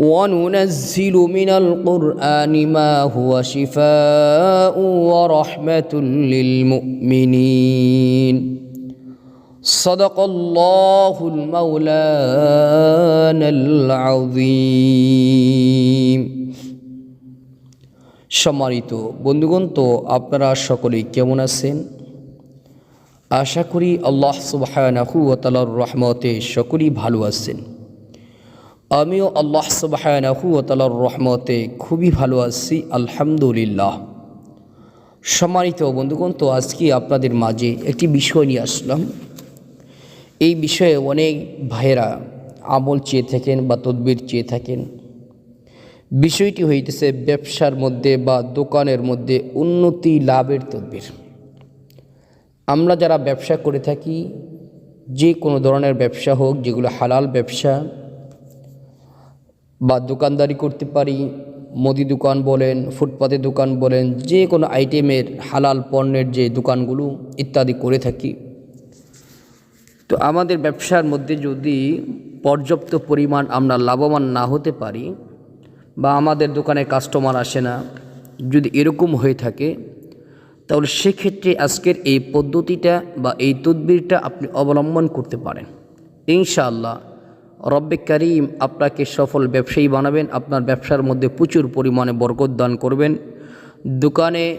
وننزل من القرآن ما هو شفاء ورحمة للمؤمنين صدق الله المولانا العظيم সম্মানিত বন্ধুগণ তো আপনারা সকলেই কেমন আছেন আশা করি আল্লাহ সুবাহানাহু ও তালার রহমতে সকলেই ভালো আছেন আমিও আল্লাহ তালার রহমতে খুবই ভালো আছি, আলহামদুলিল্লাহ। সম্মানিত বন্ধুগণ, তো আজকে আপনাদের মাঝে একটি বিষয় নিয়ে আসলাম। এই বিষয়ে অনেক ভাইয়েরা আমল চেয়ে থাকেন বা তদবির চেয়ে থাকেন। বিষয়টি হইতেছে ব্যবসার মধ্যে বা দোকানের মধ্যে উন্নতি লাভের তদবির। আমরা যারা ব্যবসা করে থাকি, যে কোনো ধরনের ব্যবসা হোক, যেগুলো হালাল ব্যবসা বা দোকানদারি করতে পারি, মুদি দোকান বলেন, ফুটপাতে দোকান বলেন, যে কোনো আইটেমের হালাল পণ্যের যে দোকানগুলো ইত্যাদি করে থাকি। তো আমাদের ব্যবসার মধ্যে যদি পর্যাপ্ত পরিমাণ আমরা লাভবান না হতে পারি বা আমাদের দোকানে কাস্টমার আসে না, যদি এরকম হয়ে থাকে, তাহলে সেক্ষেত্রে আজকের এই পদ্ধতিটা বা এই তদবিরটা আপনি অবলম্বন করতে পারেন। ইনশাআল্লাহ রব্বে করিম আপনাকে সফল ব্যবসায়ী বানাবেন, আপনার ব্যবসার মধ্যে প্রচুর পরিমাণে বরকত দান করবেন। দোকানে,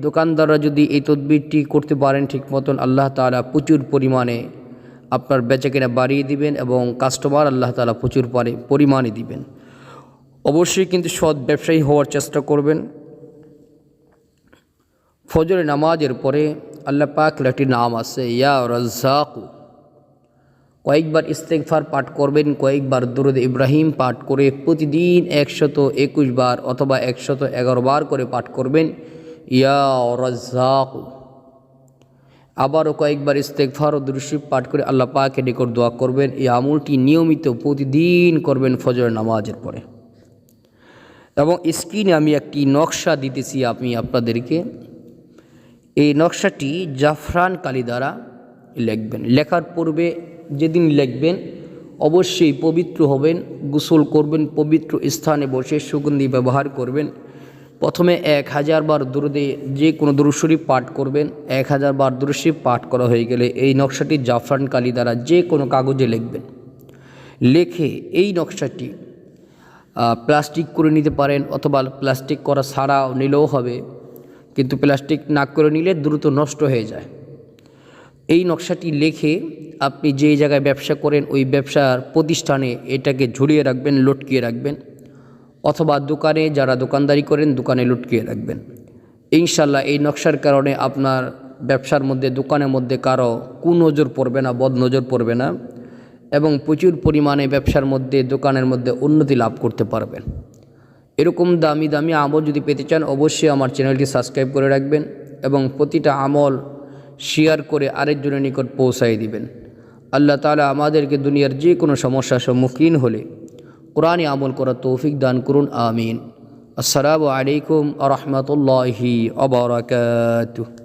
দোকানদাররা যদি এই তদবিরটি করতে পারেন ঠিক মতন, আল্লাহ তালা প্রচুর পরিমাণে আপনার বেচাকেনা বাড়িয়ে দিবেন এবং কাস্টমার আল্লাহ তালা প্রচুর পারে, পরিমাণে দিবেন। অবশ্যই কিন্তু সৎ ব্যবসায়ী হওয়ার চেষ্টা করবেন। ফজরে নামাজের পরে আল্লাহ পাক একটি নাম আছে, ইয়া রাজ্জাকু। কয়েকবার ইস্তেকফার পাঠ করবেন, কয়েকবার দুরুদ ইব্রাহিম পাঠ করে প্রতিদিন একশত একুশ বার অথবা একশত এগারো বার করে পাঠ করবেন। ইয়া রাজ্জাকু। আবারও কয়েকবার ইস্তেকফার ও দুরুশিব পাঠ করে আল্লাহ পাকে নিকট দোয়া করবেন। এই আমলটি নিয়মিত প্রতিদিন করবেন ফজর নামাজের পরে। এবং স্ক্রিনে আমি একটি নকশা দিতেছি আমি আপনাদেরকে। এই নকশাটি জাফরান কালি দ্বারা লিখবেন। লেখার পূর্বে যেদিন লিখবেন, অবশ্যই পবিত্র হবেন, গোসল করবেন, পবিত্র স্থানে বসে সুগন্ধি ব্যবহার করবেন। প্রথমে এক হাজার বার দূরদে যে কোনো দুরুশরীফ পাঠ করবেন। এক হাজার বার পাঠ করা হয়ে গেলে এই নকশাটি জাফরান কালি দ্বারা যে কোনো কাগজে লিখবেন। লেখে এই নকশাটি প্লাস্টিক করে নিতে পারেন অথবা প্লাস্টিক করা ছাড়াও নিলেও হবে, কিন্তু প্লাস্টিক না করে নিলে দ্রুত নষ্ট হয়ে যায়। এই নকশাটি লেখে আপনি যেই জায়গায় ব্যবসা করেন, ওই ব্যবসার প্রতিষ্ঠানে এটাকে ঝুলিয়ে রাখবেন, লটকিয়ে রাখবেন। অথবা দোকানে যারা দোকানদারি করেন, দোকানে লটকিয়ে রাখবেন। ইনশাল্লাহ এই নকশার কারণে আপনার ব্যবসার মধ্যে, দোকানের মধ্যে কারও কুনজর পড়বে না, বদনজর পড়বে না এবং প্রচুর পরিমাণে ব্যবসার মধ্যে, দোকানের মধ্যে উন্নতি লাভ করতে পারবেন। এরকম দামি দামি আমল যদি পেতে চান, অবশ্যই আমার চ্যানেলটি সাবস্ক্রাইব করে রাখবেন এবং প্রতিটা আমল শেয়ার করে আরেকজনের নিকট পৌঁছাই দিবেন। আল্লাহ তালা আমাদেরকে দুনিয়ার যে কোনো সমস্যার সম্মুখীন হলে কোরআনে আমল করার তৌফিক দান করুন, আমিন। আসসালামু আলাইকুম আ রহমতুল্লাহি আবরাকাতুহ